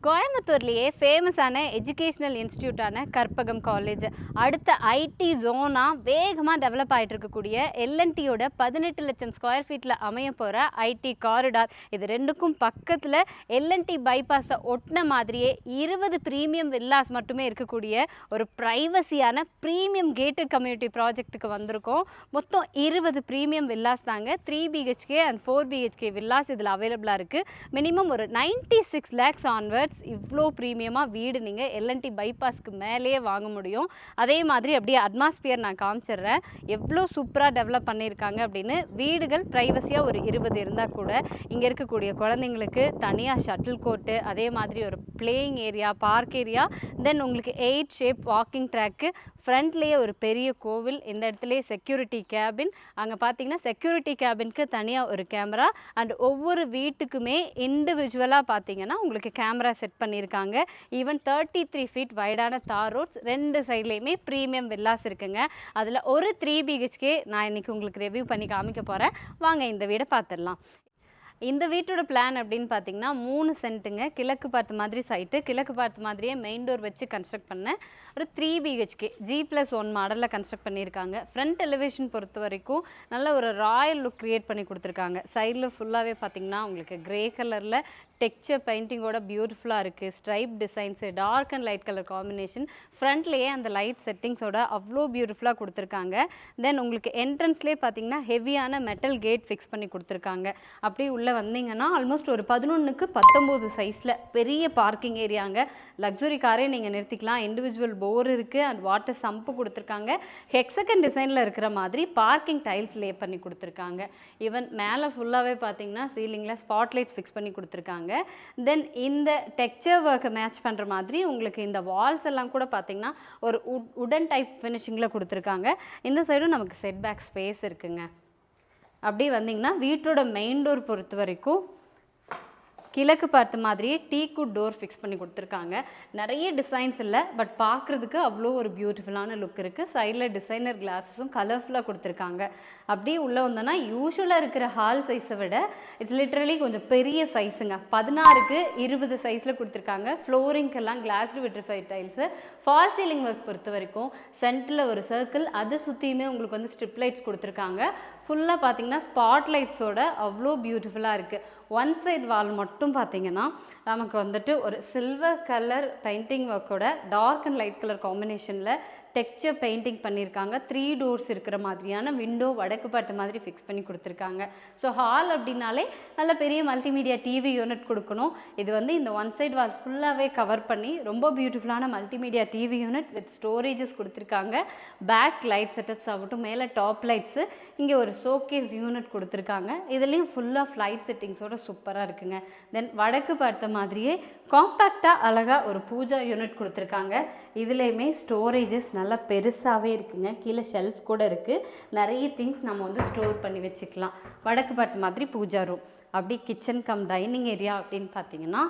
கோயம்புத்தூர்லேயே ஃபேமஸான எஜுகேஷ்னல் இன்ஸ்டியூட்டான கற்பகம் காலேஜ் அடுத்த ஐடி ஜோனாக வேகமாக டெவலப் ஆகிட்டு இருக்கக்கூடிய எல்என்டியோட பதினெட்டு லட்சம் ஸ்கொயர் ஃபீட்டில் அமைய போகிற ஐடி காரிடார் இது ரெண்டுக்கும் பக்கத்தில் எல்என்டி பைபாஸை ஒட்டின மாதிரியே இருபது ப்ரீமியம் வில்லாஸ் மட்டுமே இருக்கக்கூடிய ஒரு ப்ரைவசியான ப்ரீமியம் கேட்டட் கம்யூனிட்டி ப்ராஜெக்ட்டுக்கு வந்திருக்கோம். மொத்தம் இருபது ப்ரீமியம் வில்லாஸ் தாங்க three BHK and four BHK villas இதில் அவைலபிளாக இருக்குது மினிமம் ஒரு ninety six lakhs onward onwards இவ்வளோ ப்ரீமியமாக வீடு நீங்கள் எல்என்டி பைபாஸ்க்கு மேலேயே வாங்க முடியும். அதே மாதிரி அப்படியே அட்மாஸ்பியர் நான் காமிச்சிடுறேன். எவ்வளோ சூப்பராக டெவலப் பண்ணியிருக்காங்க அப்படின்னு வீடுகள் ப்ரைவசியாக ஒரு இருபது இருந்தால் கூட இங்கே இருக்கக்கூடிய குழந்தைங்களுக்கு தனியாக ஷட்டில் கோர்ட்டு அதே மாதிரி ஒரு playing area park area then உங்களுக்கு எயிட் ஷேப் வாக்கிங் ட்ராக்கு ஃப்ரண்ட்லேயே ஒரு பெரிய கோவில் இந்த இடத்துலையே செக்யூரிட்டி கேபின் அங்கே பார்த்தீங்கன்னா செக்யூரிட்டி கேபினுக்கு தனியாக ஒரு கேமரா அண்ட் ஒவ்வொரு வீட்டுக்குமே இண்டிவிஜுவலாக பார்த்தீங்கன்னா உங்களுக்கு கேமரா செட் பண்ணியிருக்காங்க. ஈவன் தேர்ட்டி த்ரீ ஃபீட் வைடான தார் ரோட்ஸ் ரெண்டு சைட்லேயுமே ப்ரீமியம் வில்லாஸ் இருக்குங்க. அதில் ஒரு த்ரீ பிஹெச்கே நான் இன்றைக்கி உங்களுக்கு ரிவ்யூ பண்ணி காமிக்க போகிறேன் வாங்க இந்த வீடை பார்த்துடலாம் இந்த வீட்டோட பிளான் அப்படின்னு பார்த்தீங்கன்னா மூணு சென்ட்டுங்க. கிழக்கு பார்த்த மாதிரி சைட்டு கிழக்கு பார்த்த மாதிரியே மெயின் டோர் வச்சு கன்ஸ்ட்ரக்ட் பண்ண ஒரு three BHK G plus one மாடலில் கன்ஸ்ட்ரக்ட் பண்ணியிருக்காங்க. ஃப்ரண்ட் எலிவேஷன் பொறுத்த வரைக்கும் நல்ல ஒரு ராயல் லுக் க்ரியேட் பண்ணி கொடுத்துருக்காங்க. சைடில் ஃபுல்லாகவே பார்த்தீங்கன்னா உங்களுக்கு கிரே கலரில் டெக்ஸ்சர் பெயிண்டிங்கோட பியூட்டிஃபுல்லாக இருக்குது stripe designs dark and light colour combination ஃப்ரண்ட்லேயே அந்த லைட் செட்டிங்ஸோட அவ்வளோ பியூட்டிஃபுல்லாக கொடுத்துருக்காங்க. தென் உங்களுக்கு என்ட்ரன்ஸ்லேயே பார்த்தீங்கன்னா ஹெவியான மெட்டல் கேட் ஃபிக்ஸ் பண்ணி கொடுத்துருக்காங்க. அப்படியே உள்ளே வந்தீங்கன்னா ஆல்மோஸ்ட் ஒரு பதினொன்றுக்கு பத்தொம்போது சைஸில் பெரிய பார்க்கிங் ஏரியாங்க லக்ஸுரி காரே நீங்கள் நிறுத்திக்கலாம். இண்டிவிஜுவல் போர் இருக்குது அண்ட் வாட்டர் சம்பு கொடுத்துருக்காங்க. ஹெக்ஸகன் டிசைனில் இருக்கிற மாதிரி பார்க்கிங் டைல்ஸ் லே பண்ணி கொடுத்துருக்காங்க. ஈவன் மேலே ஃபுல்லாகவே பார்த்தீங்கன்னா சீலிங்கில் ஸ்பாட் லைட்ஸ் ஃபிக்ஸ் பண்ணி கொடுத்துருக்காங்க. தென் இந்த டெக்ஸ்சர் ஒர்க்கை மேட்ச் பண்ணுற மாதிரி உங்களுக்கு இந்த வால்ஸ் எல்லாம் கூட பார்த்தீங்கன்னா ஒரு உட் உடன் டைப் ஃபினிஷிங்கில் கொடுத்துருக்காங்க. இந்த சைடும் நமக்கு செட் பேக் ஸ்பேஸ் இருக்குங்க. அப்படியே வந்தீங்கன்னா வீட்டோட மெயின் டோர் பொறுத்த வரைக்கும் கிழக்கு பார்த்த மாதிரியே டீக்கு டோர் ஃபிக்ஸ் பண்ணி கொடுத்துருக்காங்க. நிறைய டிசைன்ஸ் இல்லை பட் பார்க்குறதுக்கு அவ்வளோ ஒரு பியூட்டிஃபுல்லான லுக் இருக்குது சைடில் டிசைனர் கிளாஸஸும் கலர்ஃபுல்லாக கொடுத்துருக்காங்க. அப்படியே உள்ளே வந்தோன்னா யூஸ்வலாக இருக்கிற ஹால் சைஸை விட இட்ஸ் லிட்ரலி கொஞ்சம் பெரிய சைஸுங்க பதினாறுக்கு இருபது சைஸில் கொடுத்துருக்காங்க. ஃப்ளோரிங்க்கெல்லாம் glazed vitrified tiles fall ceiling work பொறுத்த வரைக்கும் சென்டரில் ஒரு சர்க்கிள் அதை சுற்றியுமே உங்களுக்கு வந்து ஸ்ட்ரிப் லைட்ஸ் கொடுத்துருக்காங்க. ஃபுல்லாக பார்த்தீங்கன்னா ஸ்பாட் லைட்ஸோட அவ்வளோ பியூட்டிஃபுல்லாக இருக்குது ஒன் சைட் வால் மட்டும் பார்த்தீங்கன்னா நமக்கு வந்துட்டு ஒரு சில்வர் கலர் பெயிண்டிங் ஒர்க்கோட டார்க் அண்ட் லைட் கலர் காம்பினேஷனில் டெக்ஸ்சர் பெயிண்டிங் பண்ணியிருக்காங்க. த்ரீ டோர்ஸ் இருக்கிற மாதிரியான விண்டோ வடக்கு பார்த்த மாதிரி ஃபிக்ஸ் பண்ணி கொடுத்துருக்காங்க. ஸோ ஹால் அப்படின்னாலே நல்ல பெரிய மல்டிமீடியா டிவி யூனிட் கொடுக்கணும். இது வந்து இந்த ஒன் சைட் வால்ஸ் ஃபுல்லாகவே கவர் பண்ணி ரொம்ப பியூட்டிஃபுல்லான multimedia TV unit with storages கொடுத்துருக்காங்க. பேக் லைட் செட்டப்ஸ் ஆகட்டும் மேலே டாப் லைட்ஸு இங்கே ஒரு ஷோகேஸ் யூனிட் கொடுத்துருக்காங்க. இதுலேயும் ஃபுல்லாக ஃப்ளைட் செட்டிங்ஸோட சூப்பராக இருக்குங்க. தென் வடக்கு பார்த்த மாதிரியே காம்பேக்டாக அழகாக ஒரு பூஜா யூனிட் கொடுத்துருக்காங்க. இதுலேயுமே ஸ்டோரேஜஸ் நல்லா பெருசாகவே இருக்குங்க. கீழே ஷெல்ஃப் கூட இருக்குது நிறைய திங்ஸ் நம்ம வந்து ஸ்டோர் பண்ணி வச்சுக்கலாம். வடக்கு பார்த்த மாதிரி பூஜா ரூம் அப்படி கிச்சன் கம் டைனிங் ஏரியா அப்படின்னு பார்த்தீங்கன்னா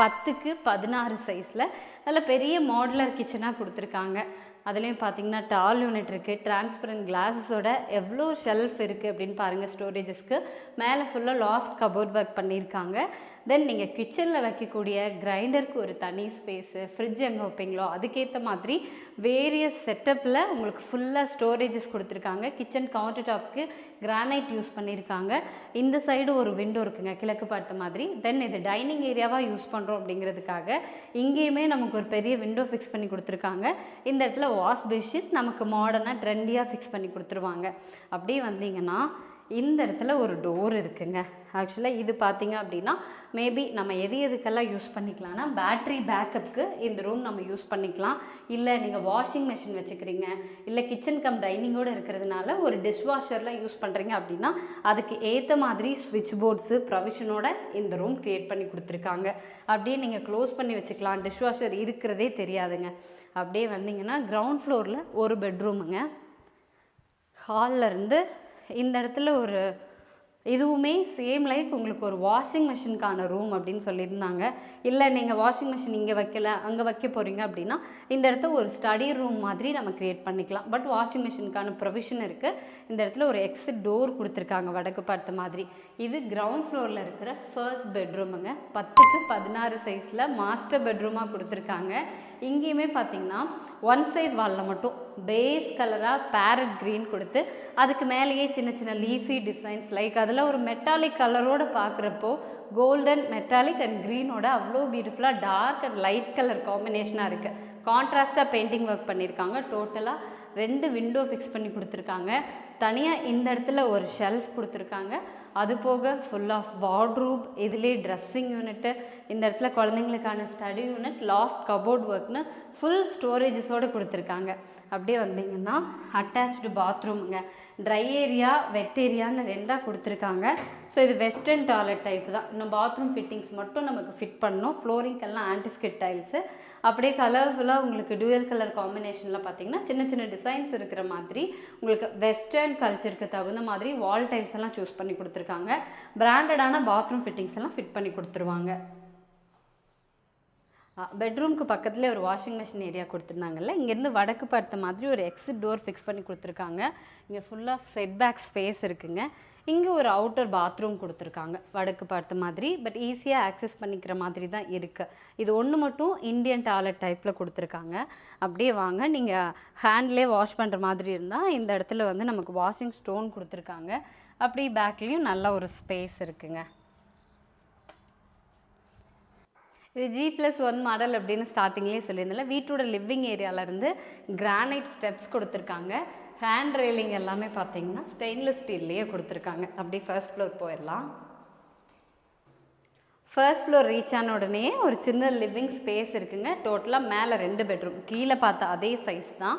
பத்துக்கு பதினாறு சைஸில் நல்ல பெரிய மாடுலர் கிச்சனாக கொடுத்துருக்காங்க. அதுலேயும் பார்த்தீங்கன்னா டால் யூனிட் இருக்குது டிரான்ஸ்பரண்ட் கிளாஸஸோட எவ்வளோ ஷெல்ஃப் இருக்குது அப்படின்னு பாருங்கள் ஸ்டோரேஜஸ்க்கு மேலே ஃபுல்லாக லாஃப்ட் கபோர்ட் ஒர்க் பண்ணியிருக்காங்க தென் நீங்கள் கிச்சனில் வைக்கக்கூடிய கிரைண்டருக்கு ஒரு தனி ஸ்பேஸு ஃப்ரிட்ஜ் எங்கே வைப்பீங்களோ அதுக்கேற்ற மாதிரி வேரியஸ் செட்டப்பில் உங்களுக்கு ஃபுல்லாக ஸ்டோரேஜஸ் கொடுத்துருக்காங்க. கிச்சன் கவுண்டர் டாப்க்கு கிரானைட் யூஸ் பண்ணியிருக்காங்க இந்த சைடு ஒரு விண்டோ இருக்குங்க கிழக்கு பார்த்த மாதிரி. தென் இது டைனிங் ஏரியாவாக யூஸ் பண்ணுறோம் அப்படிங்கிறதுக்காக இங்கேயுமே நமக்கு ஒரு பெரிய விண்டோ ஃபிக்ஸ் பண்ணி கொடுத்துருக்காங்க. இந்த இடத்துல வாஷ் பெட்ஷீட் நமக்கு மாடர்னாக ட்ரெண்டியாக ஃபிக்ஸ் பண்ணி கொடுத்துருவாங்க. அப்படியே வந்தீங்கன்னா இந்த இடத்துல ஒரு டோர் இருக்குங்க. ஆக்சுவலாக இது பார்த்திங்க அப்படின்னா மேபி நம்ம எது எதுக்கெல்லாம் யூஸ் பண்ணிக்கலாம்னா பேட்ரி பேக்கப்புக்கு இந்த ரூம் நம்ம யூஸ் பண்ணிக்கலாம். இல்லை நீங்கள் வாஷிங் மிஷின் வச்சுக்கிறீங்க இல்லை கிச்சன் கம் டைனிங்கோடு இருக்கிறதுனால ஒரு டிஷ் வாஷர்லாம் யூஸ் பண்ணுறீங்க அப்படின்னா அதுக்கு ஏற்ற மாதிரி ஸ்விட்ச் போர்ட்ஸு ப்ரொவிஷனோட இந்த ரூம் க்ரியேட் பண்ணி கொடுத்துருக்காங்க. அப்படியே நீங்கள் க்ளோஸ் பண்ணி வச்சுக்கலாம். டிஷ் வாஷர் இருக்கிறதே தெரியாதுங்க. அப்படியே வந்தீங்கன்னா கிரவுண்ட் ஃப்ளோரில் ஒரு பெட்ரூமுங்க ஹாலில் இருந்து இந்த இடத்துல ஒரு இதுவுமே சேம் லைக் உங்களுக்கு ஒரு வாஷிங் மிஷினுக்கான ரூம் அப்படின்னு சொல்லியிருந்தாங்க. இல்லை நீங்கள் வாஷிங் மிஷின் இங்கே வைக்கல அங்கே வைக்க போகிறீங்க அப்படின்னா இந்த இடத்த ஒரு ஸ்டடி ரூம் மாதிரி நம்ம க்ரியேட் பண்ணிக்கலாம். பட் வாஷிங் மிஷினுக்கான ப்ரொவிஷன் இருக்குது இந்த இடத்துல ஒரு எக்ஸிட் டோர் கொடுத்துருக்காங்க வடக்கு பார்த்த மாதிரி. இது கிரவுண்ட் ஃப்ளோரில் இருக்கிற ஃபர்ஸ்ட் பெட்ரூமுங்க பத்துக்கு பதினாறு சைஸில் மாஸ்டர் பெட்ரூமாக கொடுத்துருக்காங்க. இங்கேயுமே பார்த்தீங்கன்னா ஒன் சைட் வாலில் மட்டும் பேஸ் கலராக பேரட் க்ரீன் கொடுத்து அதுக்கு மேலேயே சின்ன சின்ன லீஃபி டிசைன்ஸ் லைக் அதில் ஒரு மெட்டாலிக் கலரோடு பார்க்குறப்போ கோல்டன் மெட்டாலிக் அண்ட் க்ரீனோட அவ்வளோ பியூட்டிஃபுல்லாக டார்க் அண்ட் லைட் கலர் காம்பினேஷனாக இருக்குது கான்ட்ராஸ்ட்டாக பெயிண்டிங் ஒர்க் பண்ணியிருக்காங்க டோட்டலாக ரெண்டு விண்டோ ஃபிக்ஸ் பண்ணி கொடுத்துருக்காங்க. தனியாக இந்த இடத்துல ஒரு ஷெல்ஃப் கொடுத்துருக்காங்க. அது போக ஃபுல் ஆஃப் வார்ட்ரூப் இதுலேயே ட்ரெஸ்ஸிங் யூனிட்டு இந்த இடத்துல குழந்தைங்களுக்கான ஸ்டடி யூனிட் லாஃப்ட் கபோர்ட் ஒர்க்னு ஃபுல் ஸ்டோரேஜஸோடு கொடுத்துருக்காங்க. அப்படியே வந்தீங்கன்னா அட்டாச்டு பாத்ரூமுங்க ட்ரை ஏரியா வெட் ஏரியான்னு ரெண்டாக கொடுத்துருக்காங்க. ஸோ இது வெஸ்டர்ன் டாய்லெட் டைப் தான். இன்னும் பாத்ரூம் ஃபிட்டிங்ஸ் மட்டும் நமக்கு ஃபிட் பண்ணணும். ஃப்ளோரிங்கெல்லாம் ஆன்டிஸ்கிட் டைல்ஸு அப்படியே கலர்ஃபுல்லாக உங்களுக்கு டூயல் கலர் காம்பினேஷனில் பார்த்தீங்கன்னா சின்ன சின்ன டிசைன்ஸ் இருக்கிற மாதிரி உங்களுக்கு வெஸ்டர்ன் கல்ச்சருக்கு தகுந்த மாதிரி வால் டைல்ஸ் எல்லாம் சூஸ் பண்ணி கொடுத்துருக்காங்க. பிராண்டடான பாத்ரூம் ஃபிட்டிங்ஸ் எல்லாம் ஃபிட் பண்ணி கொடுத்துருவாங்க. பெட்ரூம்க்கு பக்கத்துலேயே ஒரு வாஷிங் மிஷின் ஏரியா கொடுத்துருந்தாங்கல்ல இங்கேருந்து வடக்கு பார்த்த மாதிரி ஒரு எக்ஸிட் டோர் ஃபிக்ஸ் பண்ணி கொடுத்துருக்காங்க. இங்கே full of set back space இருக்குங்க. இங்கே ஒரு அவுட்டர் பாத்ரூம் கொடுத்துருக்காங்க வடக்கு பார்த்த மாதிரி பட் ஈஸியாக ஆக்சஸ் பண்ணிக்கிற மாதிரி தான் இருக்குது இது ஒன்று மட்டும் இந்தியன் டாய்லெட் டைப்பில் கொடுத்துருக்காங்க. அப்படியே வாங்க நீங்கள் ஹேண்ட்லேயே வாஷ் பண்ணுற மாதிரி இருந்தால் இந்த இடத்துல வந்து நமக்கு வாஷிங் ஸ்டோன் கொடுத்துருக்காங்க. அப்படி பேக்லேயும் நல்ல ஒரு ஸ்பேஸ் இருக்குங்க. இது ஜி ப்ளஸ் ஒன் மாடல் அப்படின்னு ஸ்டார்டிங்லேயே சொல்லியிருந்தால வீட்டோட லிவிங் ஏரியாவிலேருந்து கிரானைட் ஸ்டெப்ஸ் கொடுத்துருக்காங்க. ஹேண்ட் ரெயிலிங் எல்லாமே பார்த்தீங்கன்னா ஸ்டெயின்லெஸ் ஸ்டீல்லையே கொடுத்துருக்காங்க. அப்படி ஃபர்ஸ்ட் ஃப்ளோர் போயிடலாம். ஃபர்ஸ்ட் ஃப்ளோர் ரீச் ஆன உடனே ஒரு சின்ன லிவிங் ஸ்பேஸ் இருக்குங்க. டோட்டலாக மேலே ரெண்டு பெட்ரூம் கீழே பார்த்த அதே சைஸ் தான்.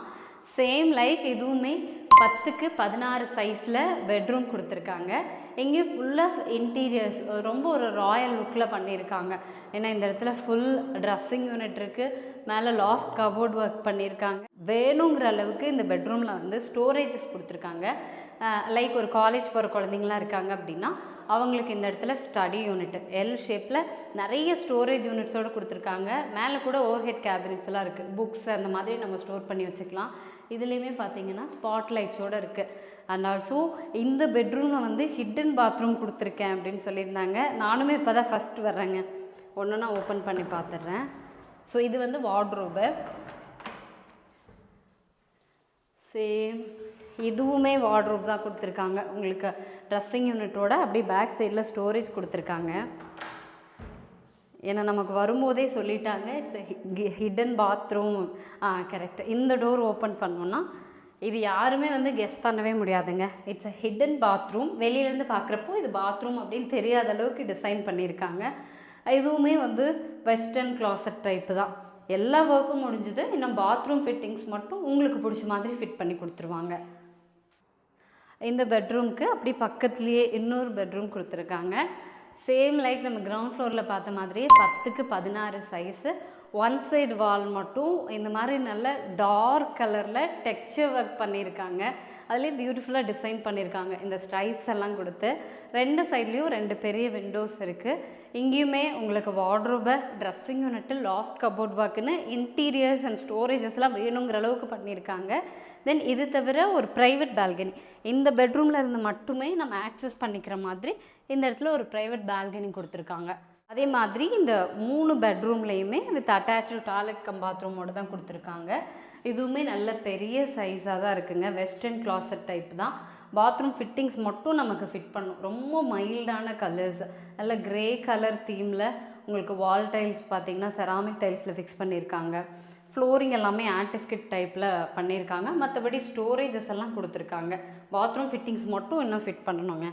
சேம் லைக் இதுவுமே பத்துக்கு பதினாறு சைஸில் பெட்ரூம் கொடுத்துருக்காங்க. இங்கேயும் ஃபுல்லாக இன்டீரியர்ஸ் ரொம்ப ஒரு ராயல் லுக்கில் பண்ணியிருக்காங்க. ஏன்னா இந்த இடத்துல ஃபுல் ட்ரெஸ்ஸிங் யூனிட் இருக்குது மேலே லாஃப்ட் கபோர்ட் ஒர்க் பண்ணியிருக்காங்க. வேணுங்கிற அளவுக்கு இந்த பெட்ரூமில் வந்து ஸ்டோரேஜஸ் கொடுத்துருக்காங்க. லைக் ஒரு காலேஜ் போகிற குழந்தைங்களாம் இருக்காங்க அப்படின்னா அவங்களுக்கு இந்த இடத்துல ஸ்டடி யூனிட் எல் ஷேப்பில் நிறைய ஸ்டோரேஜ் யூனிட்ஸோடு கொடுத்துருக்காங்க. மேலே கூட ஓவர் ஹெட் கேபினட்ஸ் எல்லாம் இருக்குது புக்ஸ் அந்த மாதிரி நம்ம ஸ்டோர் பண்ணி வச்சுக்கலாம். இதுலேயுமே பார்த்தீங்கன்னா ஸ்பாட் லைட்ஸோடு இருக்குது அண்ட் ஆல்சோ இந்த பெட்ரூமில் வந்து ஹிட்டன் பாத்ரூம் கொடுத்துருக்கேன் அப்படின்னு சொல்லியிருந்தாங்க. நானுமே இப்போ தான் ஃபஸ்ட் வர்றேங்க. ஒன்று நான் ஓப்பன் பண்ணி பார்த்துட்றேன் ஸோ இது வந்து வார்ட்ரோபு சேம் இதுவுமே வார்ட்ரோப் தான் கொடுத்துருக்காங்க. உங்களுக்கு ட்ரெஸ்ஸிங் யூனிட்டோட அப்படியே பேக் சைடில் ஸ்டோரேஜ் கொடுத்துருக்காங்க. ஏன்னா நமக்கு வரும்போதே சொல்லிட்டாங்க இட்ஸ் ஹிடன் பாத்ரூம் ஆ கரெக்ட் இந்த டோர் ஓப்பன் பண்ணோன்னா இது யாருமே வந்து கெஸ் பண்ணவே முடியாதுங்க. இட்ஸ் அ ஹிடன் பாத்ரூம் வெளியிலேருந்து பார்க்குறப்போ இது பாத்ரூம் அப்படின்னு தெரியாத அளவுக்கு டிசைன் பண்ணியிருக்காங்க. இதுவுமே வந்து வெஸ்டர்ன் கிளாசட் டைப்பு தான். எல்லா ஒர்க்கும் முடிஞ்சுது. இன்னும் பாத்ரூம் ஃபிட்டிங்ஸ் மட்டும் உங்களுக்கு பிடிச்ச மாதிரி ஃபிட் பண்ணி கொடுத்துருவாங்க. இந்த பெட்ரூம்க்கு அப்படி பக்கத்துலேயே இன்னொரு பெட்ரூம் கொடுத்துருக்காங்க. சேம் லைக் நம்ம கிரவுண்ட் ஃப்ளோரில் பார்த்த மாதிரியே பத்துக்கு பதினாறு சைஸு ஒன் சைடு வால் மட்டும் இந்த மாதிரி நல்ல டார்க் கலரில் டெக்ஸ்சர் ஒர்க் பண்ணியிருக்காங்க. அதுலேயே பியூட்டிஃபுல்லாக டிசைன் பண்ணியிருக்காங்க. இந்த ஸ்ட்ரைப்ஸ் எல்லாம் கொடுத்து. ரெண்டு சைட்லேயும் ரெண்டு பெரிய விண்டோஸ் இருக்குது இங்கேயுமே உங்களுக்கு வார்ட்ரோபை ட்ரெஸ்ஸிங் யூனிட்டு லாஃப்ட் கபோர்ட் ஒர்க்குன்னு இன்டீரியர்ஸ் அண்ட் ஸ்டோரேஜஸ்லாம் வேணுங்கிற அளவுக்கு பண்ணியிருக்காங்க. தென் இது தவிர ஒரு ப்ரைவேட் பால்கனி இந்த பெட்ரூமில் இருந்து மட்டுமே நம்ம ஆக்சஸ் பண்ணிக்கிற மாதிரி இந்த இடத்துல ஒரு ப்ரைவேட் பால்கனி கொடுத்துருக்காங்க. அதே மாதிரி இந்த மூணு பெட்ரூம்லேயுமே வித் அட்டாச்சு டாய்லெட் கம் பாத்ரூமோடு தான் கொடுத்துருக்காங்க. இதுவுமே நல்ல பெரிய சைஸாக தான் இருக்குங்க. வெஸ்டர்ன் கிளாசட் டைப் தான். பாத்ரூம் ஃபிட்டிங்ஸ் மட்டும் நமக்கு ஃபிட் பண்ணும். ரொம்ப மைல்டான கலர்ஸ் நல்ல கிரே கலர் தீமில் உங்களுக்கு வால் டைல்ஸ் பார்த்தீங்கன்னா செராமிக் டைல்ஸில் ஃபிக்ஸ் பண்ணியிருக்காங்க ஃப்ளோரிங் எல்லாமே ஆன்டிஸ்கிட் டைப்பில் பண்ணியிருக்காங்க மற்றபடி ஸ்டோரேஜஸ் எல்லாம் கொடுத்துருக்காங்க. பாத்ரூம் ஃபிட்டிங்ஸ் மட்டும் இன்னும் ஃபிட் பண்ணணுங்க.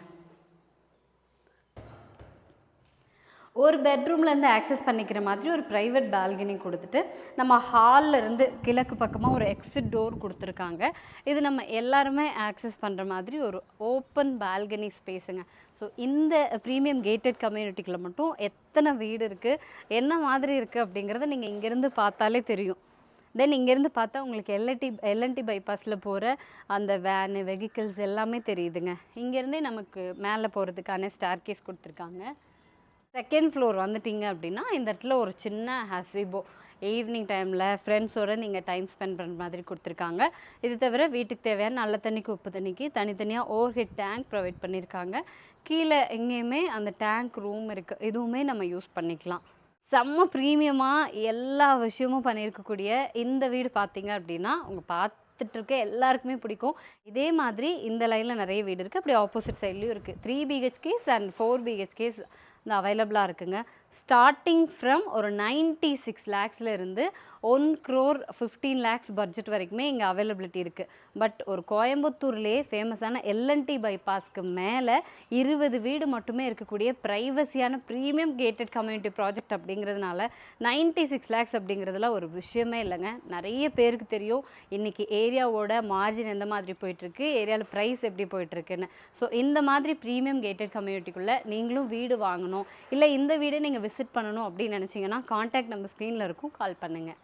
ஒரு பெட்ரூம்லேருந்து ஆக்சஸ் பண்ணிக்கிற மாதிரி ஒரு ப்ரைவேட் பால்கனி கொடுத்துட்டு நம்ம ஹாலில் இருந்து கிழக்கு பக்கமாக ஒரு எக்ஸிட் டோர் கொடுத்துருக்காங்க. இது நம்ம எல்லாருமே ஆக்சஸ் பண்ணுற மாதிரி ஒரு ஓப்பன் பால்கனி ஸ்பேஸுங்க ஸோ இந்த ப்ரீமியம் கேட்டட் கம்யூனிட்டிக்குள்ளே மட்டும் எத்தனை வீடு இருக்குது என்ன மாதிரி இருக்குது அப்படிங்கிறத நீங்கள் இங்கேருந்து பார்த்தாலே தெரியும். தென் இங்கேருந்து பார்த்தா உங்களுக்கு எல்என்டி எல்என்டி பைபாஸில் போகிற அந்த வேனு வெஹிக்கிள்ஸ் எல்லாமே தெரியுதுங்க. இங்கேருந்தே நமக்கு மேலே போகிறதுக்கான ஸ்டார் கேஸ் கொடுத்துருக்காங்க. செகண்ட் ஃப்ளோர் வந்துட்டீங்க அப்படின்னா இந்த இடத்துல ஒரு சின்ன ஹசிபோ. ஈவினிங் டைமில் ஃப்ரெண்ட்ஸோடு நீங்கள் டைம் ஸ்பெண்ட் பண்ணுற மாதிரி கொடுத்துருக்காங்க. இது தவிர வீட்டுக்கு தேவையான நல்ல தண்ணிக்கு உப்பு தண்ணிக்கு தனித்தனியாக ஓவர் ஹெட் டேங்க் ப்ரொவைட் பண்ணியிருக்காங்க கீழே எங்கேயுமே அந்த டேங்க் ரூம் இருக்குது இதுவுமே நம்ம யூஸ் பண்ணிக்கலாம். செம்ம ப்ரீமியமாக எல்லா விஷயமும் பண்ணியிருக்கக்கூடிய இந்த வீடு பார்த்தீங்க அப்படின்னா உங்கள் பார்த்து இருக்க எல்லாருக்குமே பிடிக்கும். இதே மாதிரி இந்த லைனில் நிறைய வீடு இருக்குது அப்படி ஆப்போசிட் சைட்லேயும் இருக்குது three BHKs and four BHKs இந்த அவைலபிளாக இருக்குங்க. ஸ்டார்டிங் ஃப்ரம் ஒரு நைன்ட்டி சிக்ஸ் லேக்ஸில் இருந்து one crore fifteen lakhs budget வரைக்குமே இங்கே அவைலபிலிட்டி இருக்குது பட் ஒரு கோயம்புத்தூர்லேயே ஃபேமஸான எல்என்டி பைபாஸ்க்கு மேலே இருபது வீடு மட்டுமே இருக்கக்கூடிய ப்ரைவசியான ப்ரீமியம் கேட்டட் கம்யூனிட்டி ப்ராஜெக்ட் அப்படிங்கிறதுனால நைன்ட்டி சிக்ஸ் லேக்ஸ் அப்படிங்கிறதுல ஒரு விஷயமே இல்லைங்க. நிறைய பேருக்கு தெரியும். இன்றைக்கி ஏரியாவோட மார்ஜின் எந்த மாதிரி போயிட்டுருக்கு ஏரியாவில் ப்ரைஸ் எப்படி போயிட்டுருக்குன்னு. ஸோ இந்த மாதிரி ப்ரீமியம் கேட்டட் கம்யூனிட்டிக்குள்ளே நீங்களும் வீடு வாங்கணும். இல்லை இந்த வீடை நீங்கள் விசிட் பண்ணணும் அப்படின்னு நினச்சிங்கன்னா காண்டாக்ட் நம்ம ஸ்க்ரீனில் இருக்கும். கால் பண்ணுங்கள்